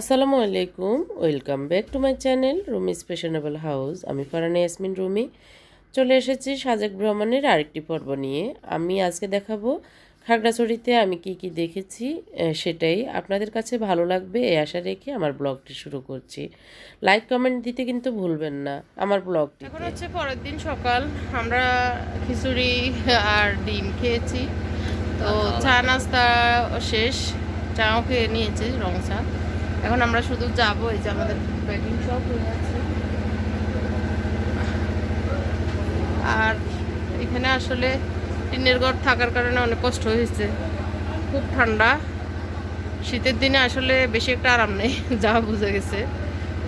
আসসালামু আলাইকুম welcome back to my channel Rumi fashionable house. আমি ফারানা ইয়াসমিন রুমি। চলে এসেছি সাজেক ভ্রমণের আরেকটি পর্ব নিয়ে। আমি আজকে দেখাবো খাগড়াছড়িতে আমি কি কি দেখেছি সেটাই আপনাদের কাছে ভালো লাগবে এই আশা রেখে আমার ব্লগটি শুরু করছি। লাইক কমেন্ট দিতে কিন্তু ভুলবেন না আমার ব্লগটি এখন হচ্ছে পরের দিন সকাল। আমরা খিচুড়ি আর ডিম খেয়েছি। তো চা নাস্তা শেষ। চাও খেয়ে নিয়েছি রং চা। এখন আমরা শুধু যাব, এই যে আমাদের প্যাকিং সব হয়ে আছে আর এখানে আসলে টিনের ঘর থাকার কারণে অনেক কষ্ট হয়েছে। খুব ঠান্ডা। শীতের দিনে আসলে বেশি একটা আরাম নেই যা বুঝে গেছে।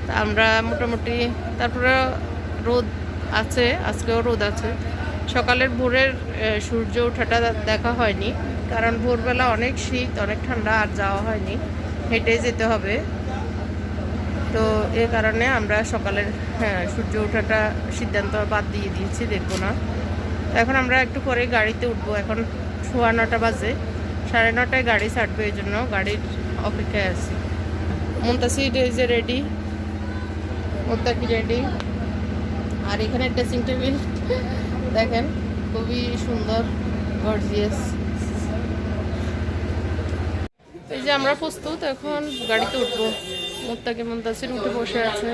তা আমরা মোটামুটি, তারপরে রোদ আছে, আজকেও রোদ আছে। সকালের ভোরের সূর্য ওঠাটা দেখা হয়নি। কারণ ভোরবেলা অনেক শীত, অনেক ঠান্ডা, আর যাওয়া হয়নি। হেঁটে যেতে হবে। তো এ কারণে আমরা সকালের হ্যাঁ সূর্য ওঠাটা সিদ্ধান্ত বাদ দিয়ে দিয়েছি, দেখব না। এখন আমরা একটু পরে গাড়িতে উঠবো। এখন সোয়া নটা বাজে। সাড়ে নটায় গাড়ি ছাড়বে, এই জন্য গাড়ির অপেক্ষায় আছি। মুন্তাসির এই যে রেডি মোত্তাকি রেডি আর এখানে ড্রেসিং টেবিল দেখেন, খুবই সুন্দর গর্জিয়াস এই যে আমরা প্রস্তুত, এখন গাড়িতে উঠবো। মোত্তাকি মুন্তাসির উঠে বসে আছে।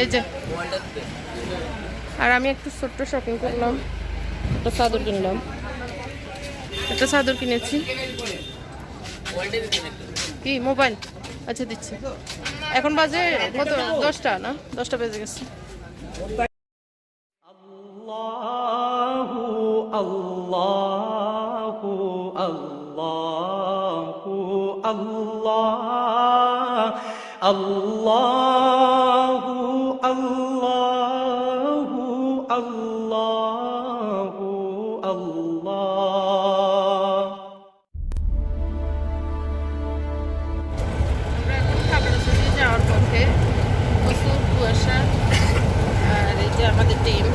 এই যে। আর আমি একটু ছোট্ট শপিং করলাম। একটা চাদর কিনলাম। একটা চাদর কিনেছি। কি? মোবাইল? আচ্ছা দিচ্ছি। এখন বাজে কত? দশটা না? দশটা বেজে গেছে। الله الله الله الله الله الله الله. مصور بوشة رجال مدتين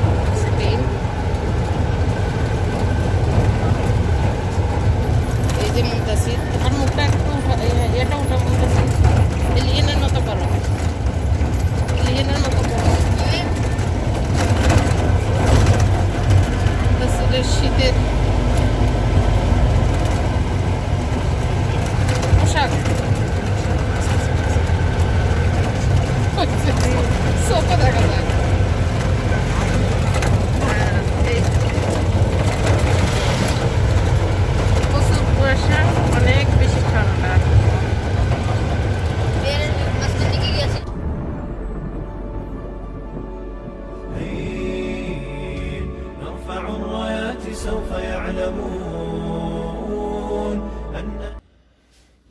মুন্তাসির তোমার মুখটা একটু উঠা- এ- এটা উঠা মুন্তাসির এলিয়েনের মতো করো এলিয়েনের মতো করো মুন্তাসিরের শীতের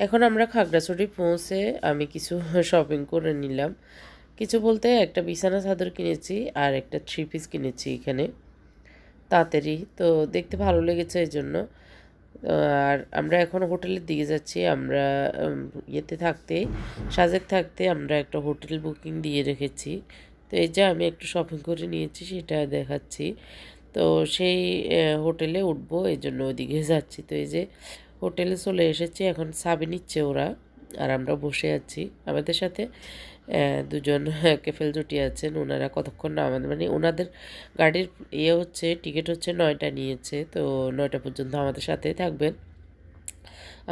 এখন আমরা খাগড়াছড়ি পৌঁছে আমি কিছু শপিং করে নিলাম। কিছু বলতে একটা বিছানা চাদর কিনেছি আর একটা থ্রি পিস কিনেছি এখানে। তাড়াতাড়ি তো দেখতে ভালো লেগেছে এই জন্য আর আমরা এখন হোটেলের দিকে যাচ্ছি। আমরা ইয়েতে থাকতে, সাজেক থাকতে আমরা একটা হোটেল বুকিং দিয়ে রেখেছি। তো এই যে আমি একটু শপিং করে নিয়েছি, সেটা দেখাচ্ছি। তো সেই হোটেলে উঠবো এই জন্য ওদিকে যাচ্ছি। তো এই যে হোটেলে চলে এসেছি, এখন সাবি নিচ্ছে ওরা, আর আমরা বসে আছি। আমাদের সাথে দুজন কেফেল জুটি আছেন, ওনারা কতক্ষণ না আমাদের মানে ওনাদের গাড়ির ইয়ে হচ্ছে, টিকিট হচ্ছে নয়টা নিয়েছে, তো নয়টা পর্যন্ত আমাদের সাথেই থাকবেন।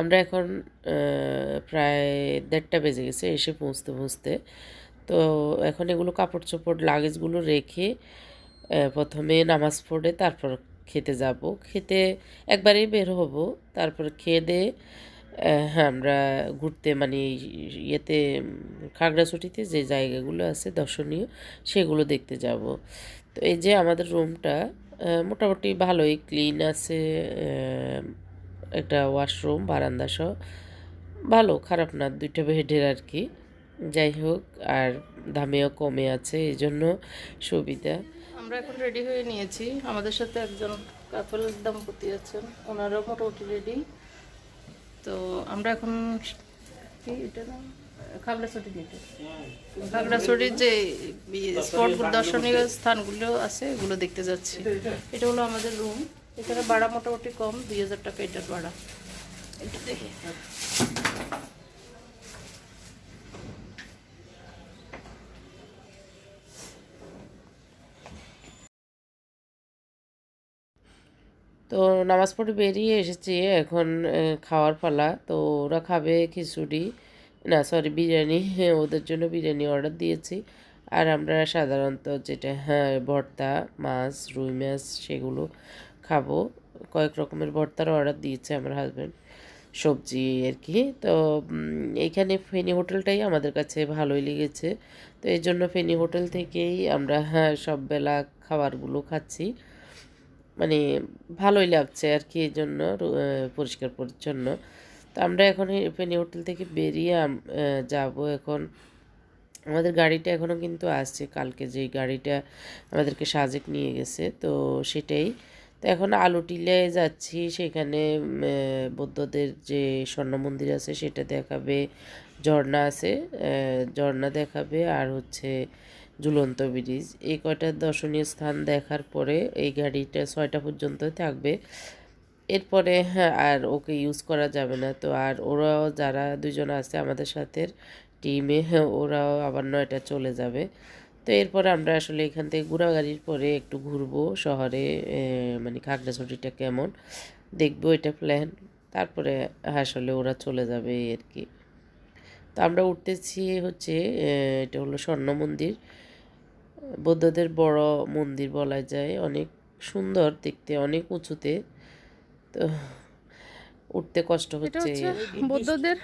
আমরা এখন প্রায় দেড়টা বেজে গেছে এসে পৌঁছতে পৌঁছতে। তো এখন এগুলো কাপড় চোপড় লাগেজগুলো রেখে প্রথমে নামাজ পড়ে, তারপর খেতে যাব। খেতে একবারেই বের হব। তারপর খেয়ে দিয়ে আমরা ঘুরতে মানে ইয়েতে উম, খাগড়াছড়িতে যে জায়গাগুলো আছে দর্শনীয় সেগুলো দেখতে যাব। তো এই যে আমাদের রুমটা মোটামুটি ভালোই ক্লিন আছে একটা ওয়াশরুম বারান্দা সহ। ভালো খারাপ না দুইটা বেডের আর কি। যাই হোক আর দামেও কমে আছে এই জন্য সুবিধা। আমরা এখন রেডি হয়ে নিয়েছি। আমাদের সাথে একজন কাপল দম্পতি আছেন, ওনারাও মোটামুটি রেডি তো আমরা এখন কি এটা না খাগড়াছড়ি খাগড়াছড়ির যে স্পট দর্শনীয় স্থানগুলো আছে, এগুলো দেখতে যাচ্ছি। এটা হলো আমাদের রুম এখানে ভাড়া মোটামুটি কম, দুই হাজার টাকা এটার ভাড়া। একটু দেখি। তো নামাজ পড়ে বেরিয়ে এসেছি এখন খাওয়ার পালা। তো ওরা খাবে খিচুড়ি না সরি বিরিয়ানি ওদের জন্য বিরিয়ানি অর্ডার দিয়েছি। আর আমরা সাধারণত যেটা হ্যাঁ ভর্তা মাছ রুই মাছ সেগুলো খাব। কয়েক রকমের ভর্তার অর্ডার দিয়েছে আমার হাজব্যান্ড সবজি আর কি। তো উম, এইখানে ফেনি হোটেলটাই আমাদের কাছে ভালোই লেগেছে। তো এই জন্য ফেনি হোটেল থেকেই আমরা হ্যাঁ সব বেলা খাবারগুলো খাচ্ছি। মানে ভালোই লাগছে আর কি এই জন্য পরিষ্কার পরিচ্ছন্ন। তো আমরা এখন ফেনী হোটেল থেকে বেরিয়ে যাব এখন। আমাদের গাড়িটা এখনও কিন্তু আসছে, কালকে যে গাড়িটা আমাদেরকে সাজেক নিয়ে গেছে, তো সেটাই। তো এখন আলুটিলে যাচ্ছি, সেখানে বৌদ্ধদের যে স্বর্ণ মন্দির আছে সেটা দেখাবে, ঝর্ণা আছে ঝর্ণা দেখাবে, আর হচ্ছে ঝুলন্ত ব্রিজ। এই কয়টা দর্শনীয় স্থান দেখার পরে এই গাড়িটা ছয়টা পর্যন্ত থাকবে। এরপরে হ্যাঁ আর ওকে ইউজ করা যাবে না। তো আর ওরাও যারা দুজন আছে আমাদের সাথে টিমে হ্যাঁ ওরাও আবার নয়টা চলে যাবে। তো এরপরে আমরা আসলে এখান থেকে ঘোরাগাড়ির পরে একটু ঘুরবো শহরে মানে খাগড়াছড়িটা কেমন, দেখব এটা প্ল্যান তারপরে আসলে ওরা চলে যাবে আর কি। তো আমরা উঠতেছি হচ্ছে এটা হলো স্বর্ণ মন্দির। বৌদ্ধদের বড় মন্দির বলা যায় অনেক সুন্দর দেখতে অনেক উঁচুতে। তো উঠতে কষ্ট এটা হচ্ছে। বৌদ্ধদের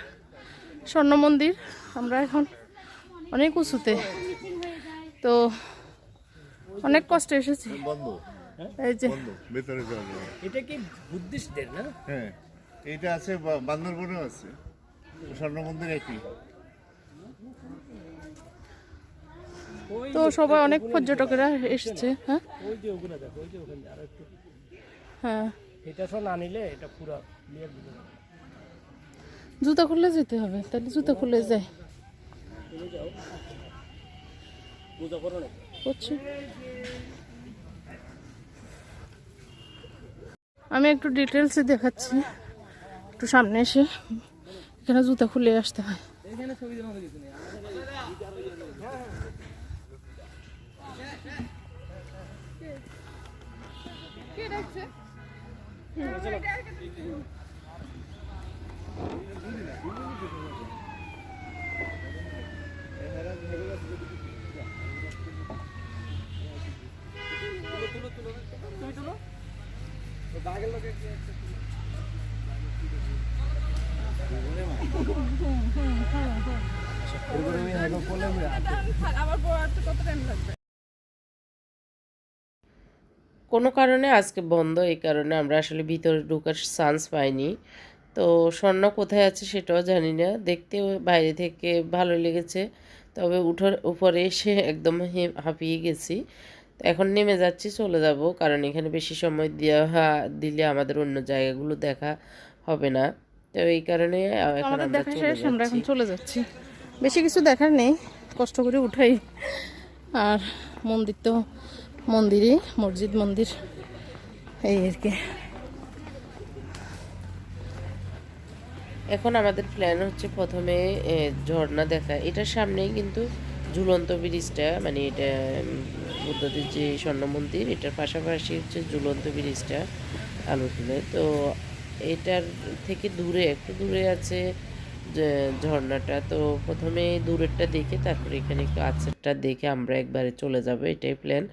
স্বর্ণ মন্দির। আমরা এখন অনেক উঁচুতে। তো অনেক কষ্ট এসেছি। বন্ধ। এই যে। এটা কি বুদ্ধিস্টদের না? হ্যাঁ এইটা আছে বান্দরবনেও আছে। স্বর্ণ মন্দির একই। তো সবাই অনেক পর্যটকেরা এসেছে হ্যাঁ? ওই যে ওগুলো দেখো ওই যে ওখানে আর একটু হ্যাঁ। এটা সব না নিলে এটা পুরো। জুতা খুলে যেতে হবে তাহলে জুতা খুলে যায়। করছি আমি একটু ডিটেলসে দেখাচ্ছি একটু সামনে এসে এখানে জুতা খুলে আসতে হয়। তুমি তুলো বাঘের লোকে আমার পড়াতে কত টাইম লাগবে? কোনো কারণে আজকে বন্ধ এই কারণে আমরা আসলে ভিতরে ঢোকার চান্স পাইনি। তো স্বর্ণ কোথায় আছে সেটাও জানি না। দেখতে বাইরে থেকে ভালো লেগেছে। তবে উঠার উপরে এসে একদম হাঁপিয়ে গেছি। এখন নেমে যাচ্ছি চলে যাব। কারণ এখানে বেশি সময় দেওয়া দিলে আমাদের অন্য জায়গাগুলো দেখা হবে না। তো এই কারণে আমাদের দেখা শেষ আমরা এখন চলে যাচ্ছি। বেশি কিছু দেখার নেই কষ্ট করে উঠাই। আর মন্দির তো মন্দিরই মসজিদ মন্দির। এই আর কি। এখন আমাদের প্ল্যান হচ্ছে প্রথমে ঝর্ণা দেখা। এটার সামনেই কিন্তু ঝুলন্ত ব্রিজটা মানে এটা বুদ্ধদের যে স্বর্ণ মন্দির, এটার পাশাপাশি হচ্ছে ঝুলন্ত ব্রিজটা আলোটুলে তো এটার থেকে দূরে, একটু দূরে আছে ঝর্ণাটা। তো প্রথমে দূরেরটা দেখে, তারপরে এখানে কাছেরটা দেখে আমরা একবারে চলে যাব, এটাই প্ল্যান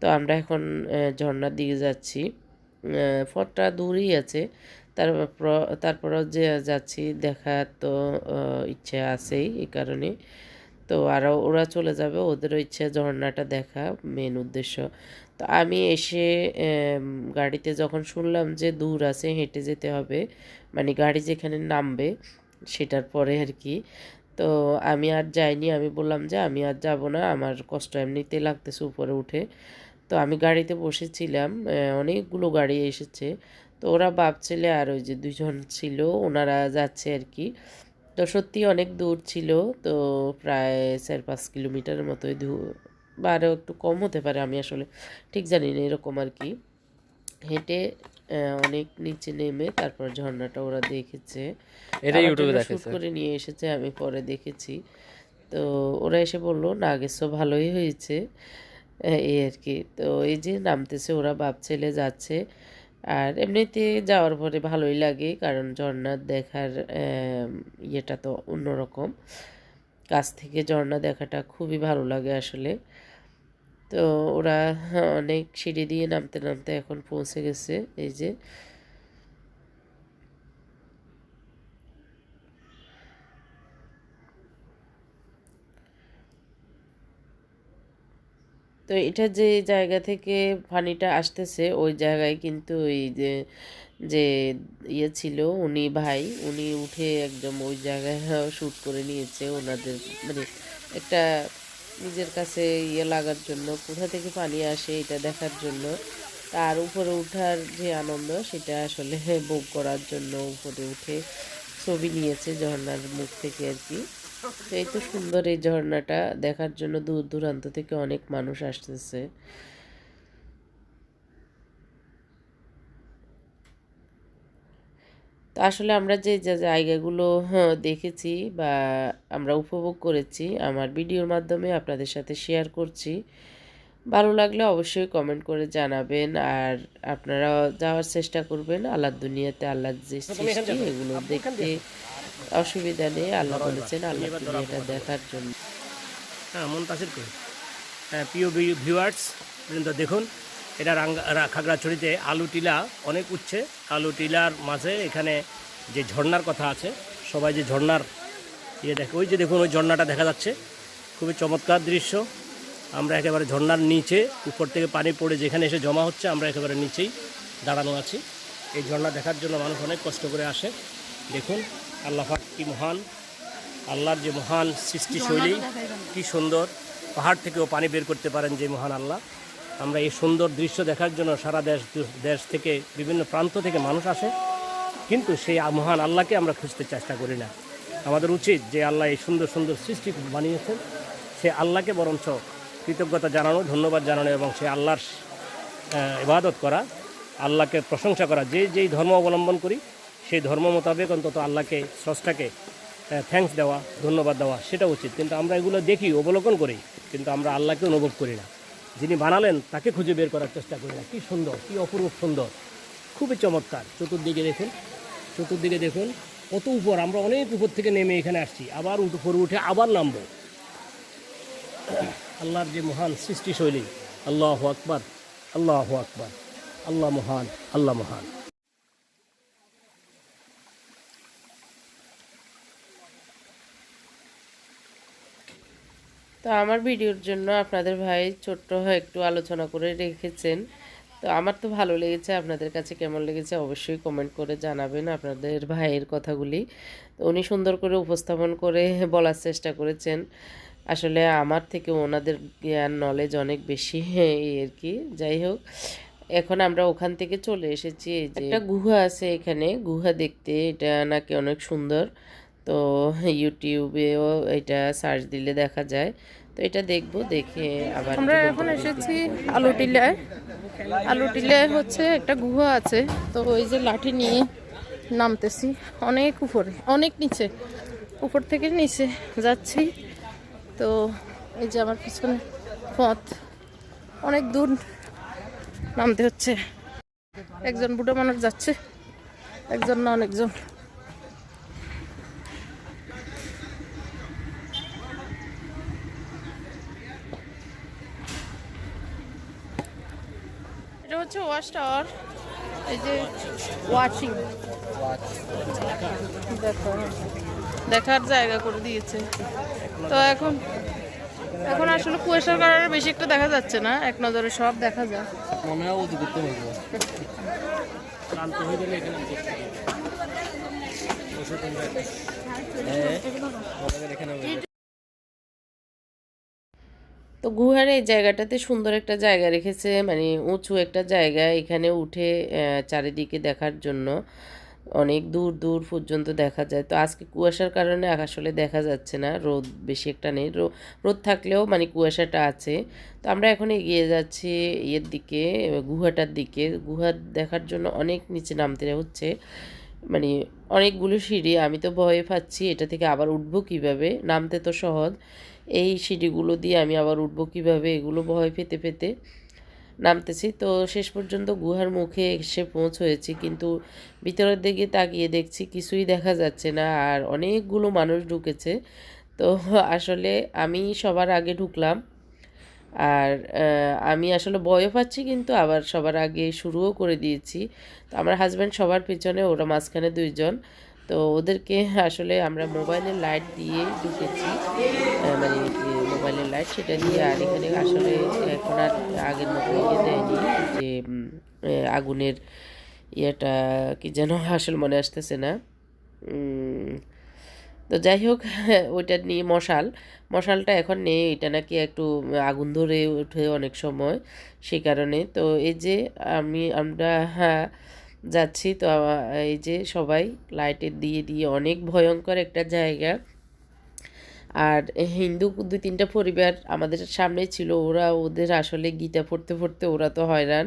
তো আমরা এখন আহ, ঝর্ণার দিকে যাচ্ছি। ফটটা দূরেই আছে। তারপর তারপরও যে যাচ্ছি দেখার তো ইচ্ছে আছেই এই কারণে। তো আরও ওরা চলে যাবে ওদেরও ইচ্ছে ঝর্ণাটা দেখা মেন উদ্দেশ্য। তো আমি এসে গাড়িতে যখন শুনলাম যে দূর আছে হেঁটে যেতে হবে মানে গাড়ি যেখানে নামবে সেটার পরে আর কি। তো আমি আর যাইনি আমি বললাম যে আমি আর যাব না আমার কষ্ট এমনিতে লাগতেছে উপরে উঠে। তো আমি গাড়িতে বসেছিলাম অনেকগুলো গাড়ি এসেছে। তো ওরা বাপ ছেলে আর ওই যে দুজন ছিল ওনারা যাচ্ছে আর কি। তো সত্যি অনেক দূর ছিল তো প্রায় চার পাঁচ কিলোমিটারের মতোই দূর বা আরও একটু কম হতে পারে আমি আসলে ঠিক জানি না এরকম আর কি। হেঁটে অনেক নিচে নেমে তারপর ঝর্ণাটা ওরা দেখেছে। এটা ইউটিউবে দেখেছে? করে নিয়ে এসেছে আমি পরে দেখেছি। তো ওরা এসে বলল না গেছো ভালোই হয়েছে। এই আর কি। তো এই যে নামতেছে, ওরা বাপ ছেলে যাচ্ছে। আর এমনিতে যাওয়ার পরে ভালোই লাগে, কারণ ঝর্ণার দেখার ইয়েটা তো অন্যরকম। কাছ থেকে ঝর্ণা দেখাটা খুবই ভালো লাগে আসলে। তো ওরা অনেক সিঁড়ি দিয়ে নামতে নামতে এখন পৌঁছে গেছে, এই যে। তো এটা যে জায়গা থেকে পানিটা আসতেছে, ওই জায়গায় কিন্তু ওই যে যে ইয়ে ছিল, উনি ভাই, উনি উঠে একদম ওই জায়গায় শ্যুট করে নিয়েছে ওনাদের মানে একটা নিজের কাছে ইয়ে লাগার জন্য, কোথা থেকে পানি আসে এটা দেখার জন্য। তার উপরে ওঠার যে আনন্দ, সেটা আসলে ভোগ করার জন্য উপরে উঠে ছবি নিয়েছে ঝর্ণার মুখ থেকে আর কি। এই তো সুন্দর এই ঝর্ণাটা দেখার জন্য দূর দূরান্ত থেকে অনেক মানুষ আসতেছে। তো আসলে আমরা যে যে জায়গাগুলো হ্যাঁ, দেখেছি বা আমরা উপভোগ করেছি আমার ভিডিওর মাধ্যমে আপনাদের সাথে শেয়ার করছি। ভালো লাগলে অবশ্যই কমেন্ট করে জানাবেন আর আপনারা যাওয়ার চেষ্টা করবেন। আল্লাহ দুনিয়াতে আল্লাহ যে সৃষ্টি এগুলো দেখতে অসুবিধা নেই, আল্লাহ বলেছেন আল্লাহ দুনিয়াটা দেখার জন্য। হ্যাঁ মন্তাসির কই হ্যাঁ প্রিয় ভিউয়ার্স পর্যন্ত দেখুন, এটা রাঙ্গা খাগড়াছড়িতে আলু টিলা অনেক উঠছে আলু টিলার মাঝে এখানে যে ঝর্ণার কথা আছে, সবাই যে ঝর্ণার ইয়ে দেখে, ওই যে দেখুন, ওই ঝর্ণাটা দেখা যাচ্ছে। খুবই চমৎকার দৃশ্য। আমরা একেবারে ঝর্ণার নিচে, উপর থেকে পানি পড়ে যেখানে এসে জমা হচ্ছে, আমরা একেবারে নিচেই দাঁড়ানো আছি। এই ঝর্ণা দেখার জন্য মানুষ অনেক কষ্ট করে আসে। দেখুন আল্লাহ কি মহান। আল্লাহর যে মহান সৃষ্টিশৈলী কি সুন্দর। পাহাড় থেকেও পানি বের করতে পারেন যে মহান আল্লাহ। আমরা এই সুন্দর দৃশ্য দেখার জন্য সারা দেশ দেশ থেকে বিভিন্ন প্রান্ত থেকে মানুষ আসে। কিন্তু সেই মহান আল্লাহকে আমরা খুঁজতে চেষ্টা করি না। আমাদের উচিত যে আল্লাহ এই সুন্দর সুন্দর সৃষ্টি বানিয়েছেন। সে আল্লাহকে বরঞ্চ কৃতজ্ঞতা জানানো, ধন্যবাদ জানানো এবং সে আল্লাহর ইবাদত করা, আল্লাহকে প্রশংসা করা, যে যেই ধর্ম অবলম্বন করি সেই ধর্ম মোতাবেক অন্তত আল্লাহকে, স্রষ্টাকে থ্যাঙ্কস দেওয়া, ধন্যবাদ দেওয়া, সেটা উচিত। কিন্তু আমরা এগুলো দেখি, অবলোকন করি, কিন্তু আমরা আল্লাহকে অনুভব করি না। যিনি বানালেন, তাকে খুঁজে বের করার চেষ্টা করি না। কী সুন্দর, কী অপরূপ সুন্দর। খুবই চমৎকার। চতুর্দিকে দেখুন চতুর্দিকে দেখুন, কত উপর। আমরা অনেক উপর থেকে নেমে এখানে আসছি। আবার উপরে উঠে আবার নামবো। আল্লাহর যে মহান সৃষ্টিশৈলী, আল্লাহ আকবার আল্লাহ আকবার, আল্লাহ মহান আল্লাহ মহান। তো আমার ভিডিওর জন্য আপনাদের ভাই ছোট্ট একটু আলোচনা করে রেখেছেন। তো আমার তো ভালো লেগেছে, আপনাদের কাছে কেমন লেগেছে অবশ্যই কমেন্ট করে জানাবেন আপনাদের ভাইয়ের কথাগুলি। তো উনি সুন্দর করে উপস্থাপন করে বলার চেষ্টা করেছেন। আসলে আমার থেকে ওনাদের জ্ঞান নলেজ অনেক বেশি, এই আর কি। যাই হোক, এখন আমরা ওখান থেকে চলে এসেছি। এই যে একটা গুহা আছে এখানে, গুহা দেখতে, এটা নাকি অনেক সুন্দর। তো ইউটিউবেও এটা সার্চ দিলে দেখা যায়। তো এটা দেখব দেখে আবার আমরা এখন এসেছি আলু টিলায় আলু টিলায় হচ্ছে একটা গুহা আছে। তো ওই যে লাঠি নিয়ে নামতেছি। অনেক উপরে অনেক নিচে। উপর থেকে নিচে যাচ্ছি। তো এই যে আমার পিছনে পথ। অনেক দূর নামতে হচ্ছে। একজন বুড়ো মানুষ যাচ্ছে। একজন না অনেকজন। হচ্ছে ওয়াচ টাওয়ার, এই যে ওয়াচিং। দেখার জায়গা করে দিয়েছে। তো এখন এখন আসলে কুয়াশার কারণে বেশি একটা দেখা যাচ্ছে না, এক নজরে সব দেখা যায়। মনে হয় উদু করতে গেলে এখানে তো গুহার এই জায়গাটাতে সুন্দর একটা জায়গা রেখেছে মানে উঁচু একটা জায়গা এখানে উঠে চারিদিকে দেখার জন্য অনেক দূর দূর পর্যন্ত দেখা যায়। তো আজকে কুয়াশার কারণে আসলে দেখা যাচ্ছে না, রোদ বেশি একটা নেই রোদ থাকলেও মানে কুয়াশাটা আছে। তো আমরা এখন এগিয়ে যাচ্ছি ইয়ের দিকে, গুহাটার দিকে। গুহা দেখার জন্য অনেক নিচে নামতে হচ্ছে মানে অনেকগুলো সিঁড়ি, আমি তো ভয়ে পাচ্ছি, এটা থেকে আবার উঠবো কীভাবে? নামতে তো সহজ। এই সিঁড়িগুলো দিয়ে আমি আবার উঠবো কীভাবে এগুলো ভয় পেতে পেতে নামতেছি। তো শেষ পর্যন্ত গুহার মুখে এসে পৌঁছেছি কিন্তু ভিতরের দিকে তাকিয়ে দেখছি কিছুই দেখা যাচ্ছে না আর অনেকগুলো মানুষ ঢুকেছে। তো আসলে আমি সবার আগে ঢুকলাম আর আমি আসলে ভয়ও পাচ্ছি কিন্তু আবার সবার আগে শুরুও করে দিয়েছি। তো আমার হাজব্যান্ড সবার পিছনে, ওরা মাঝখানে দুইজন। তো ওদেরকে আসলে আমরা মোবাইলের লাইট দিয়ে ঢুকেছি মানে মোবাইলের লাইট সেটা দিয়ে, আর এখানে আসলে এখন আর আগের মতো ইয়ে দেয়নি যে আগুনের ইয়েটা কি যেন আসলে মনে আসতেছে না। তো যাই হোক, ওইটা নিয়ে মশাল, মশালটা এখন নেই, এটা নাকি একটু আগুন ধরে ওঠে অনেক সময় সেই কারণে। তো এই যে আমি, আমরা হ্যাঁ যাচ্ছি। তো এই যে সবাই লাইটের দিয়ে দিয়ে অনেক ভয়ঙ্কর একটা জায়গা। আর হিন্দু দুই তিনটা পরিবার আমাদের সামনে ছিল ওরা ওদের আসলে গীতা পড়তে পড়তে ওরা তো হয়রান।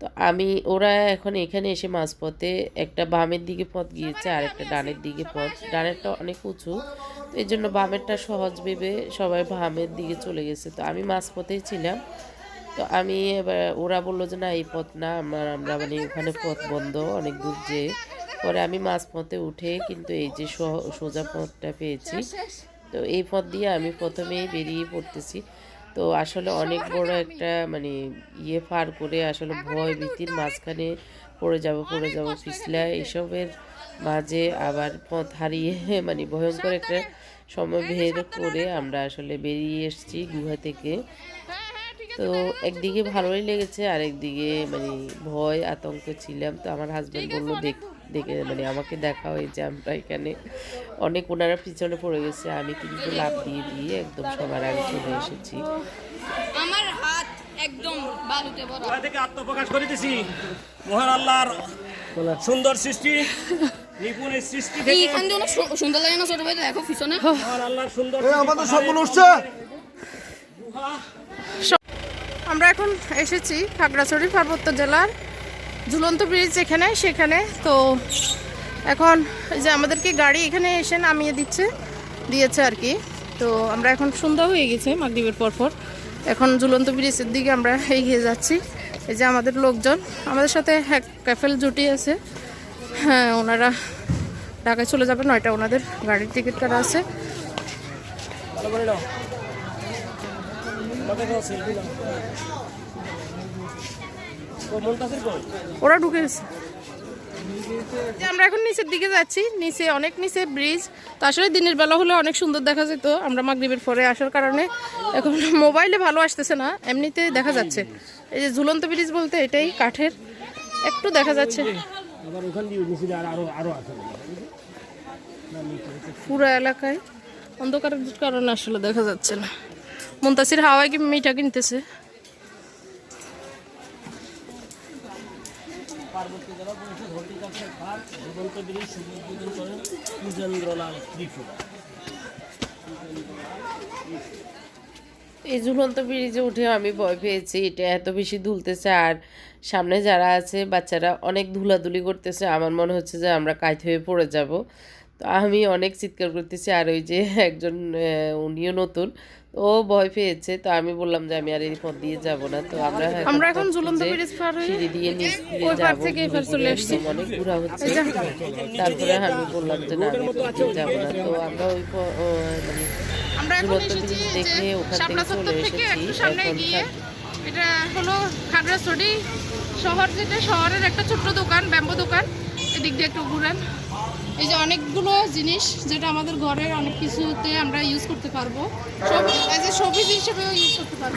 তো আমি ওরা এখন এখানে এসে মাঝপথে একটা বামের দিকে পথ গিয়েছে আর একটা ডানের দিকে পথ। ডানেরটা অনেক উঁচু তো এই জন্য বামেরটা সহজ ভেবে সবাই বামের দিকে চলে গেছে। তো আমি মাঝপথেই ছিলাম। তো আমি এবার, ওরা বলল যে না, এই পথ না, আমার, আমরা মানে ওখানে পথ বন্ধ, অনেক দূর যে। পরে আমি মাঝপথে উঠে কিন্তু এই যে সোজা পথটা পেয়েছি। তো এই পথ দিয়ে আমি প্রথমেই বেরিয়ে পড়তেছি। তো আসলে অনেক বড় একটা মানে ইয়ে পার করে আসলে ভয় ভীতির মাঝখানে পড়ে যাব পড়ে যাব, পিছলা এসবের মাঝে আবার পথ হারিয়ে মানে ভয়ঙ্কর একটা সময় বের করে আমরা আসলে বেরিয়ে এসেছি গুহা থেকে। তো একদিকে ভালোই লেগেছে আর একদিকে মানে ভয় আতঙ্ক ছিলাম। তো আমার হাজব্যান্ড বলল দেখ দেখে মানে আমাকে দেখা হয়েছে আমরা এখানে। অনেক ওনারা পিছনে পড়ে গেছে আমি কিন্তু লাভ দিয়ে দিয়ে একদম সবার আগে চলে এসেছি। আমার হাত একদম বালুতে ভরা। থেকে আত্মপ্রকাশ করিতেছি? মহান আল্লাহর সুন্দর সৃষ্টি নিপুণের সৃষ্টি থেকে এইখান দিয়ে অনেক সুন্দর লাগে না ছোট ভাই? দেখো পিছনে। মহান আল্লাহর সুন্দর আমাদের আমরা এখন এসেছি খাগড়াছড়ি, পার্বত্য জেলার ঝুলন্ত ব্রিজ যেখানে সেখানে। তো এখন যে আমাদেরকে গাড়ি এখানে এসে নামিয়ে দিচ্ছে, দিয়েছে আর কি। তো আমরা এখন সন্ধ্যা হয়ে গেছে মাগরীবের পরপর। এখন ঝুলন্ত ব্রিজের দিকে আমরা এগিয়ে যাচ্ছি। এই যে আমাদের লোকজন, আমাদের সাথে এক ক্যাফেল জুটি আছে। হ্যাঁ ওনারা ঢাকায় চলে যাবে, নয়টা ওনাদের গাড়ির টিকিট কাটা আছে। ওরা ঢুকে গেছে। আমরা এখন নিচের দিকে যাচ্ছি নিচে অনেক নিচে ব্রিজ তো আসলে দিনের বেলা হলে অনেক সুন্দর দেখা যেত। আমরা মাগরীবের পরে আসার কারণে এখন মোবাইলে ভালো আসতেছে না এমনিতে দেখা যাচ্ছে। এই যে ঝুলন্ত ব্রিজ বলতে এটাই কাঠের একটু দেখা যাচ্ছে। পুরো এলাকায় অন্ধকারের কারণে আসলে দেখা যাচ্ছে না। মুন্তাসির হাওয়ায় কি মিঠা কিনতেছে এই ঝুলন্ত ব্রিজে উঠে আমি ভয় পেয়েছি। এটা এত বেশি দুলতেছে আর সামনে যারা আছে, বাচ্চারা অনেক ধুলাধুলি করতেছে। আমার মনে হচ্ছে যে আমরা কাইত হয়ে পড়ে যাব। তো আমি অনেক চিৎকার করতেছি। আর ওই যে একজন উনিও নতুন। ও ভয় পেয়েছে তো আমি বললাম যে আমি আর এই পথ দিয়ে যাব না তো আমরা আমরা এখন পথ ঝুলন্ত ব্রিজ পার হয়ে সিঁড়ি দিয়ে নিচ দিয়ে ওই পার থেকে এই পার চলে। একদম অনেক ঘোরা হচ্ছে। তারপরে আমি বললাম যে না আমি যাব না তো আমরা ওই মানে আমরা এখন এসেছি যে দেখে ওখান থেকে চলে থেকে এসেছি। একটু সামনে গিয়ে এটা হলো খাগড়াছড়ি শহর যেটা শহরের একটা ছোট্ট দোকান ব্যাম্বো দোকান। এদিক দিয়ে একটু ঘুরেন। এই যে অনেকগুলো জিনিস যেটা আমাদের ঘরের অনেক কিছুতে আমরা ইউজ করতে পারব। সব এজ এ সবজি হিসেবেও ইউজ করতে পারব।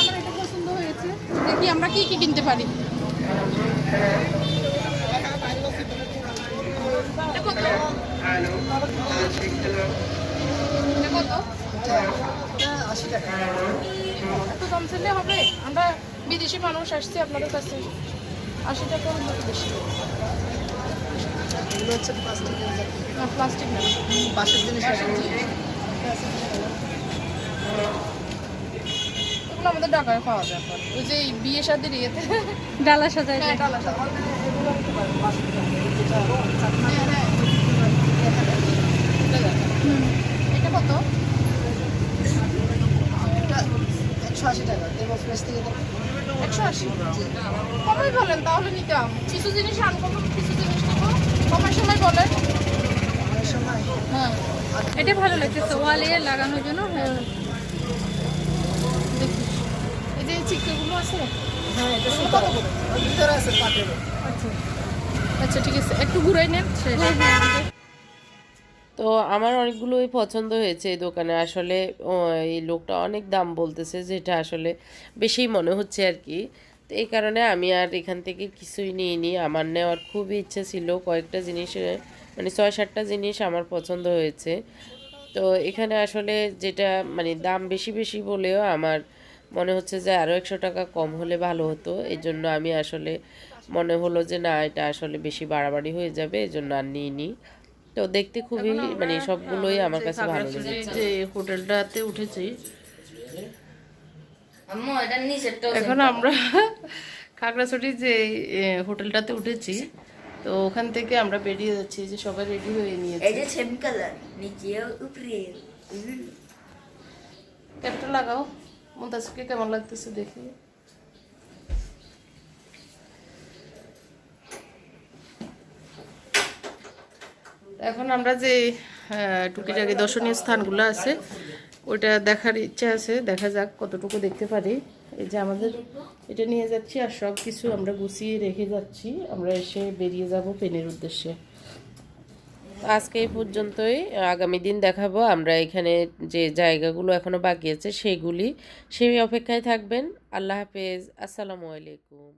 আমার এটা পছন্দ হয়েছে। দেখি আমরা কি কি কিনতে পারি। হবে। আমরা বিদেশি মানুষ আসছি আপনাদের কাছে। আশি টাকা বেশি। এগুলো হচ্ছে প্লাস্টিকের জাতীয় প্লাস্টিক না বাঁশের জিনিস। এগুলো আমাদের ঢাকায় পাওয়া যায় ওই যে এই বিয়ে শাদির ইয়েতে। ডালা সাজায় হ্যাঁ, ডালা সাজায়। এটা কত? একশো আশি টাকা দেবো ফ্রেশ থেকে একশো আশি? কমাই বলেন তাহলে নিতাম। কিছু জিনিস আনকমন কিছু জিনিস নেব কমার সময় বলেন। হ্যাঁ। এটা ভালো লাগতেছে ওয়ালে লাগানোর জন্য হ্যাঁ। এই যে চিকগুলো আছে? হ্যাঁ পাটের। আচ্ছা। ঠিক আছে। একটু ঘুরাই নেন তো আমার অনেকগুলোই পছন্দ হয়েছে এই দোকানে। আসলে এই লোকটা অনেক দাম বলতেছে যেটা আসলে বেশিই মনে হচ্ছে আর কি। তো এই কারণে আমি আর এখান থেকে কিছুই নিইনি। আমার নেওয়ার খুবই ইচ্ছে ছিল কয়েকটা জিনিস মানে ছয় সাতটা জিনিস আমার পছন্দ হয়েছে। তো এখানে আসলে যেটা মানে দাম বেশি বেশি বলেও আমার মনে হচ্ছে যে আরও একশো টাকা কম হলে ভালো হতো। এই জন্য আমি আসলে মনে হলো যে না এটা আসলে বেশি বাড়াবাড়ি হয়ে যাবে এই জন্য আর নিইনি। তো দেখতে খুবই মানে সবগুলোই আমার কাছে ভালো লেগেছে। যে হোটেলটাতে উঠেছি এখন আমরা খাগড়াছড়ি যে হোটেলটাতে উঠেছি তো ওখান থেকে আমরা বেরিয়ে যাচ্ছি যে সবাই রেডি হয়ে নিয়েছে। এই যে সেম কালার নিচে উপরে। ক্যাপটা লাগাও। মুন্তাসিরকে কেমন লাগতেছে দেখি? এখন আমরা যে টুকিটাকি দর্শনীয় স্থানগুলো আছে ওইটা দেখার ইচ্ছা আছে, দেখা যাক কতটুকু দেখতে পারি। এই যে আমাদের এটা নিয়ে যাচ্ছি আর সব কিছু আমরা গুছিয়ে রেখে যাচ্ছি। আমরা এসে বেরিয়ে যাব পেনের উদ্দেশ্যে। আজকে এই পর্যন্তই। আগামী দিন দেখাবো। আমরা এখানে যে জায়গাগুলো এখনও বাকি আছে, সেগুলি। সেই অপেক্ষায় থাকবেন। আল্লাহ হাফেজ। আসসালামু আলাইকুম।